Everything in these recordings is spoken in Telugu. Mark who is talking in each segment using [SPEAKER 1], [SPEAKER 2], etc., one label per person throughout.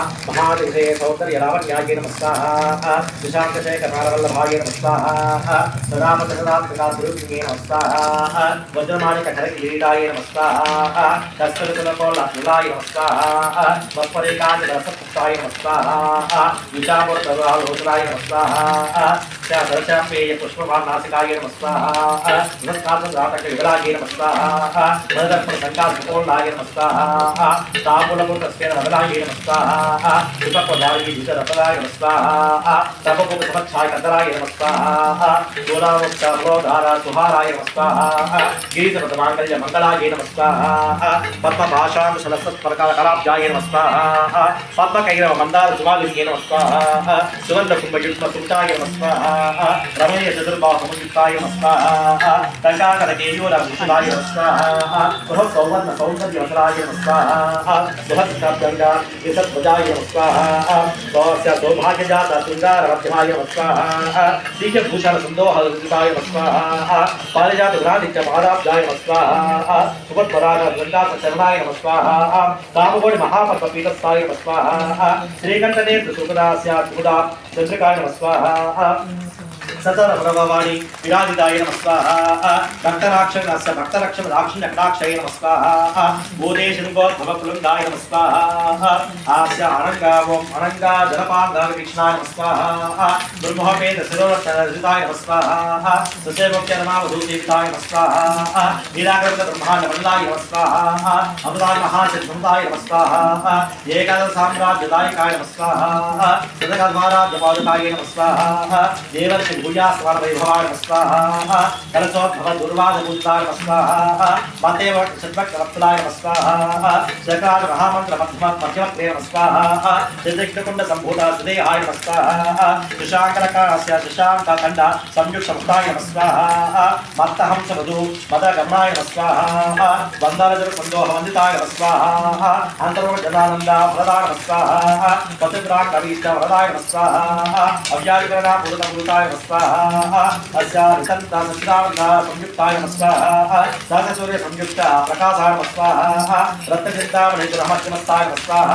[SPEAKER 1] 마. సింహాదిశే సౌందర్యలావణ్యాయ నమస్సాహ విశాంతశే కపాలవల్లభాయ నమస్సాహ సదామృతసదాత్మకాసురుణ్యే నమస్సాహ వజ్రమాణిక కరకిరీడాయ నమస్సాహ దశరథులకోళ్ళాయ నమస్సాహ వత్పరేకాజరసపుష్టాయ నమస్సాహ విశాపురతరులోచనాయ నమస్సాహ సరచాపేయ పుష్పమానాసికాయ నమస్సాహ బృహత్కాసరాటక వివరాయ నమస్సాహ మదర్పణ సంకాసకోళ్ళాయ నమస్సాహ తాపులపుత్రస్య నమలాయ నమస్సాహ విపపదాయి వితరపదాయ నమస్వాహ తపపుపచ్చాయ కందరాయ నమస్వాహ దూరావస్తారోధార సుహారాయ నమస్వాహ గిరిజపద మాంగళ్య మంగళాయ నమస్వాహ పద్మభాషాం సలస్వత్పరకాల కళాబ్జాయ నమస్వాహ పద్మకైరవ మందార సుమాలియే నమస్వాహ సుగంధ కుంభయుష్మ సుంటాయ నమస్వాహ రమణీయ చతుర్బాహుమయుక్తాయ నమస్వాహ దండాకర కేయూర విషుదాయ నమస్వాహ బృహత్ సౌవర్ణ సౌందర్య వసరాయ నమస్వాహ బృహత్ శబ్దంగా విసత్వజాయ నమస్వాహ स्वाहा स्वस्य सौभाग्यजात शृङ्गारमध्यमाय नमः स्वाहा दिव्यभूषण सन्दोहदाय नमः स्वाहा पारिजात गुणादित्य महाराब्जाय नमः स्वाहा सुभद्वराग गङ्गाचरणाय नमः स्वाहा कामगोडि महापर्वपीठस्थाय नमः स्वाहा श्रीकण्ठनेत्र सुखदास्या सुखदा चन्द्रिकाय नमः स्वाहा సతర ప్రభవాణి విరాజితాయ నమ స్వాహ భక్తరాక్షణ భక్తరక్షణ రాక్షణ కటాక్షయ నమ స్వాహ భూదేశనుగోద్భవ కులంగాయ ఆస్య అనంగావం అనంగా జలపాంగాల వీక్షణాయ నమ స్వాహ దుర్మోహపేత శిరోరక్షణాయ నమ స్వాహ ససేవక్య నమావధూతీతాయ బ్రహ్మాండ మండలాయ నమ అమృతాయ మహాశత్రుతాయ నమ స్వాహ ఏకాదశ సామ్రాజ్యదాయకాయ నమ స్వాహ సదగద్వారాజ్యపాదకాయ నమ దేవర్షి భూయాస్వాన వైభవాయ నమ స్వాహ కలసోద్భవ దుర్వాద పూజితాయ నమ స్వాహ అత్తహం సదు వత్సలాయ స్వాహ శకార మహామంత్ర మద గమనాయ స్వాహ వందరజర సందోహ వందితాయ స్వాహ అంతర్వ జనానంద వరదాయ స్వాహ పతిగ్రాణ కవీష్ట వరదాయ స్వాహ అవ్యాధికరణ పూర్ణ పూతాయ నమ స్వాహ అస్యారిసంత సత్యానంద సంయుక్తాయ స్వాహ సహసూర్య సంయుక్త ప్రకాశాయ స్వాహ రత్నచింతామణి రహస్యమస్తాయ స్వాహ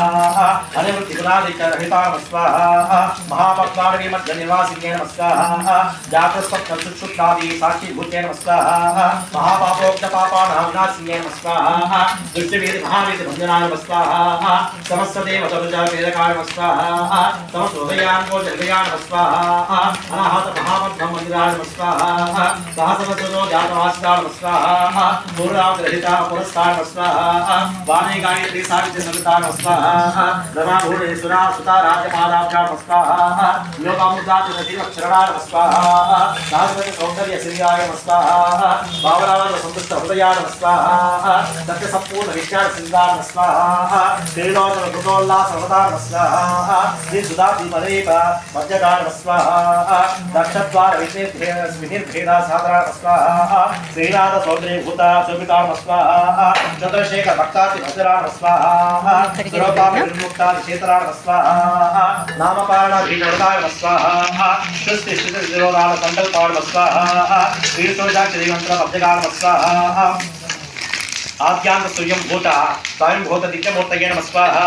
[SPEAKER 1] అనివృత్తి గుణాదిక రహితాయ స్వాహ మహాపద్మాడవి మధ్య నివాసిన్యే స్వాహ జాతస్వప్న సుక్షుప్నాది సాక్షిభూతే స్వాహ స్వాహ. మహాపాపోక్త పాపానాం వినాశిన్యే స్వాహ. దృష్టివీధి మహావీధి భంజనాయ నమ స్వాహ. సమస్త దేవ సరుజ వేదకాయ నమ స్వాహ. సమస్త హృదయాంగో జగదయా స్వాహ. అనాహత మహాపద్మ మందిరాయ నమ స్వాహ. సహసవసరో జాతవాసితా నమ స్వాహ. పూర్ణాగ్రహిత పురస్కార స్వాహ. వాణి గాయత్రి సాహిత్య సవితా నమ స్వాహ. రమా భూడేశ్వరా సుత రాజ్యపాదాభ్యా నమ స్వాహ. యోగామృతాతి నదీ అక్షరణా స్వాహ. సహస్రత సౌందర్య శ్రీయాయ నమ స్వాహ. భావనాల సంతుష్ట హృదయా స్వాహ. సత్య సంపూర్ణ విజ్ఞాన సింగా స్వాహ. శ్రీలోచన కృతోల్లాస హృదా స్వాహ. శ్రీ సుధాతి మదేవ మధ్యగా స్వాహ. దక్షద్వార వినిర్భేద సాదరా స్వాహ. శ్రీనాథ సౌందర్య భూత స్వాహ. చంద్రశేఖర భక్తాతి భద్రా స్వాహ. సురపాప నిర్ముక్త శీతలా స్వాహ. నామపారణ స్వాహ. సృష్టి స్థితి స్వాహ. మధ్యగా నమ స్వాహ భూత స్వయం భూత దివ్యమూర్తయే నమస్వాహ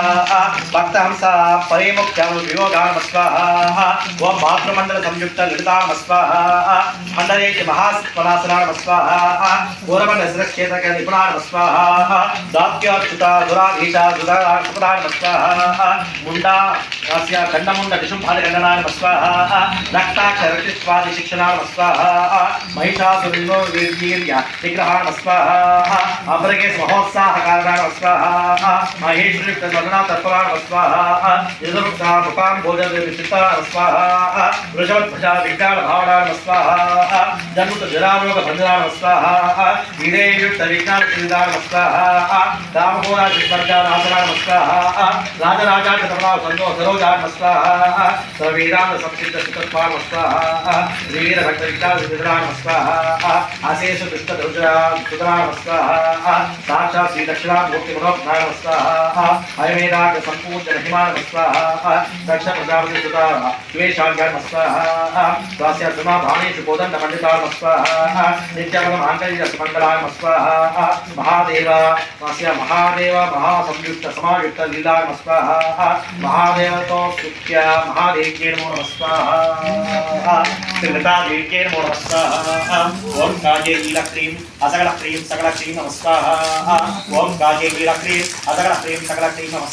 [SPEAKER 1] భక్తహంస పరేముఖ్యం వియోగా నమ ఓం మాతృమండల సంయుక్త లలితా నమస్వాహ మండలేకి మహాస్వనాసన నమస్వాహ స్వాహ పూర్వమండ నిపుణా నమస్వాహ దాత్యార్చుత దురాధీత దురాధీశ నమస్వాహ ముండా అస్య ఖండముండ విశుంభాది ఖండనా నమస్వాహ స్వాహ శిక్షణా నమస్వాహ శిక్షణ నమ స్వాహ మహిషాసురిలో వీర్య విగ్రహ నమ స్వాహ అమృగే మహోత్సాహ కారణ నమ స్వాహ మహేశ్వరి మదనా తర్పణ నమ స్వాహ యదురుక్త ముఖాం భోజన విచిత్త నమ స్వాహ వృషభధ్వజ విజ్ఞాన భావన నమ స్వాహ జన్ముత జరారోగ బంధన నమ స్వాహ విదేయుక్త విజ్ఞాన శ్రీదా నమ స్వాహ దామోరా చిత్వర్గ నాశన నమ స్వాహ రాజరాజాచ తమనా సంతో సరోజ యోగాత్మస్వాహ సర్వేదాంత సంసిద్ధ సుతత్వాత్మస్వాహ శ్రీవీర భక్త విద్యాల విద్రాత్మస్వాహ అశేష దుష్ట సుతరాత్మస్వాహ సాక్షాత్ శ్రీ దక్షిణామూర్తి మనోజ్ఞానమస్వాహ అయమేదాంత సంపూర్ణ మహిమానమస్వాహ దక్ష ప్రజాపతి సుత స్వాహ స్వాస్య సుమా భాణేషు కోదండ పండితాత్మస్వాహ నిత్యమగం ఆంతర్య స్వాహ మహాదేవ స్వాస్య మహాదేవ మహాసంయుక్త సమాయుక్త లీలాత్మస్వాహ మహాదేవతో సుఖ్య మహాదేవ్యే నమో నమస్వాహ త్రిలతాదేవ్యే నమో నమస్వాహ ఓం కాజే నీల క్రీం అసగల క్రీం సగల క్రీం నమస్వాహ ఓం కాజే నీల క్రీం అసగల క్రీం సగల క్రీం నమస్వాహ